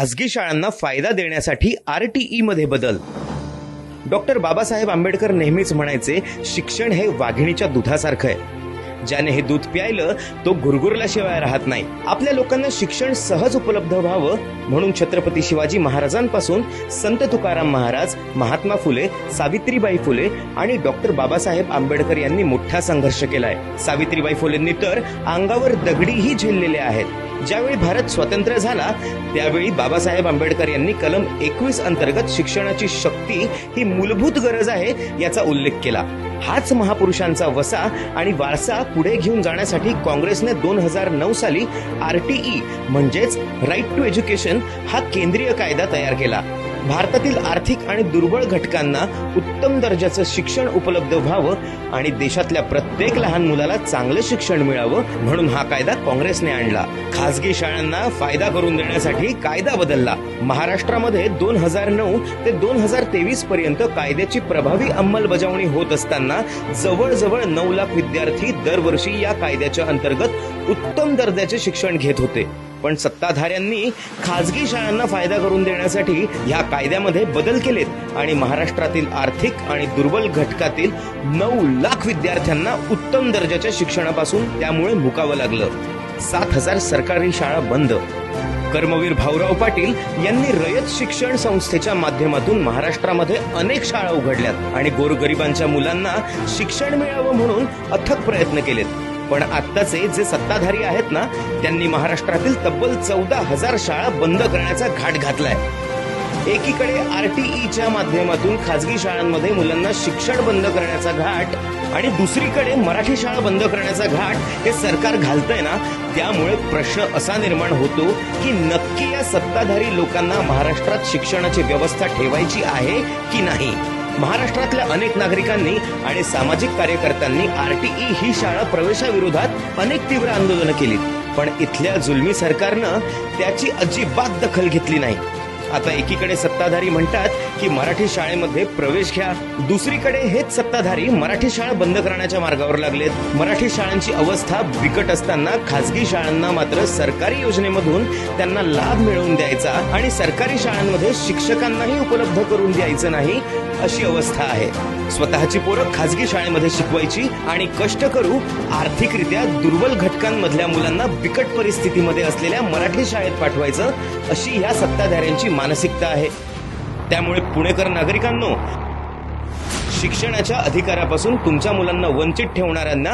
खासगी शाळांना फायदा देण्यासाठी आर टी मध्ये बदल. डॉक्टर बाबासाहेब आंबेडकर नेहमीच म्हणायचे शिक्षण हे वाघिणीच्या दुधासारखं आहे. ज्याने हे दूध प्यायलं तो गुरगुरल्याशिवाय राहत नाही. आपल्या लोकांना शिक्षण सहज उपलब्ध व्हावं म्हणून छत्रपती शिवाजी महाराजांपासून संत तुकाराम महाराज महात्मा फुले सावित्रीबाई फुले आणि डॉक्टर बाबासाहेब आंबेडकर यांनी मोठा संघर्ष केलाय. सावित्रीबाई फुलेंनी तर अंगावर दगडीही झेललेले आहेत. ज्यावेळी भारत स्वतंत्र झाला त्यावेळी बाबासाहेब आंबेडकर यांनी कलम एकवीस अंतर्गत शिक्षणाची शक्ती ही मूलभूत गरज आहे याचा उल्लेख केला. हाच महापुरुषांचा वसा आणि वारसा पुढे घेऊन जाण्यासाठी काँग्रेसने दोन हजार नऊ साली आर टी ई म्हणजेच राईट टू एज्युकेशन हा केंद्रीय कायदा तयार केला. भारतातील आर्थिक आणि दुर्बळ घटकांना उत्तम दर्जाचं शिक्षण उपलब्ध व्हावं आणि देशातल्या प्रत्येक लहान मुलाला चांगलं शिक्षण मिळावं म्हणून हा कायदा काँग्रेसने आणला. खासगी शाळांना फायदा करून देण्यासाठी कायदा बदलला. महाराष्ट्रामध्ये दोन हजार नऊ ते दोन हजार तेवीस पर्यंत कायद्याची प्रभावी अंमलबजावणी होत असताना जवळजवळ नऊ लाख विद्यार्थी दरवर्षी या कायद्याच्या अंतर्गत उत्तम दर्जाचे शिक्षण घेत होते. पण सत्ताधाऱ्यांनी खाजगी शाळांना फायदा करून देण्यासाठी ह्या कायद्यामध्ये बदल केलेत आणि महाराष्ट्रातील आर्थिक आणि दुर्बल घटकातील नऊ लाख विद्यार्थ्यांना उत्तम दर्जाच्या शिक्षणापासून त्यामुळे मुकावं लागलं. सात हजार सरकारी शाळा बंद. कर्मवीर भाऊराव पाटील यांनी रयत शिक्षण संस्थेच्या माध्यमातून महाराष्ट्रामध्ये अनेक शाळा उघडल्यात आणि गोरगरिबांच्या मुलांना शिक्षण मिळावं म्हणून अथक प्रयत्न केलेत. पण आत्ताचे जे सत्ताधारी आहेत ना त्यांनी महाराष्ट्रातील तब्बल चौदा हजार शाळा बंद करण्याचा घाट घातलाय. एकीकडे आरटीईच्या माध्यमातून खासगी शाळांमध्ये मुलांना शिक्षण बंद करण्याचा घाट आणि दुसरीकडे मराठी शाळा बंद करण्याचा घाट हे सरकार घालतंय ना त्यामुळे प्रश्न असा निर्माण होतो की नक्की या सत्ताधारी लोकांना महाराष्ट्रात शिक्षणाची व्यवस्था ठेवायची आहे की नाही? महाराष्ट्रातल्या अनेक नागरिकांनी आणि सामाजिक कार्यकर्त्यांनी आरटीई ही शाळा प्रवेशाविरोधात अनेक तीव्र आंदोलनं केली पण इथल्या जुलमी सरकारनं त्याची अजिबात दखल घेतली नाही. आता एकीकडे सत्ताधारी म्हणतात की मराठी शाळेमध्ये प्रवेश घ्या दुसरीकडे हेच सत्ताधारी मराठी शाळा बंद करण्याच्या मार्गावर लागलेत. मराठी शाळांची अवस्था बिकट असताना खासगी शाळांना मात्र सरकारी योजनेमधून त्यांना लाभ मिळवून द्यायचा आणि सरकारी शाळांमध्ये शिक्षकांनाही उपलब्ध करून द्यायचं नाही अशी अवस्था आहे. स्वतःची पोरं खाजगी शाळेमध्ये शिकवायची आणि कष्ट करू आर्थिकरित्या दुर्बल घटकांमधल्या मुलांना बिकट परिस्थितीमध्ये असलेल्या मराठी शाळेत पाठवायचं अशी ह्या सत्ताधाऱ्यांची मानसिकता आहे. त्यामुळे पुणेकर नागरिकांनो शिक्षणाच्या अधिकारापासून तुमच्या मुलांना वंचित ठेवणाऱ्यांना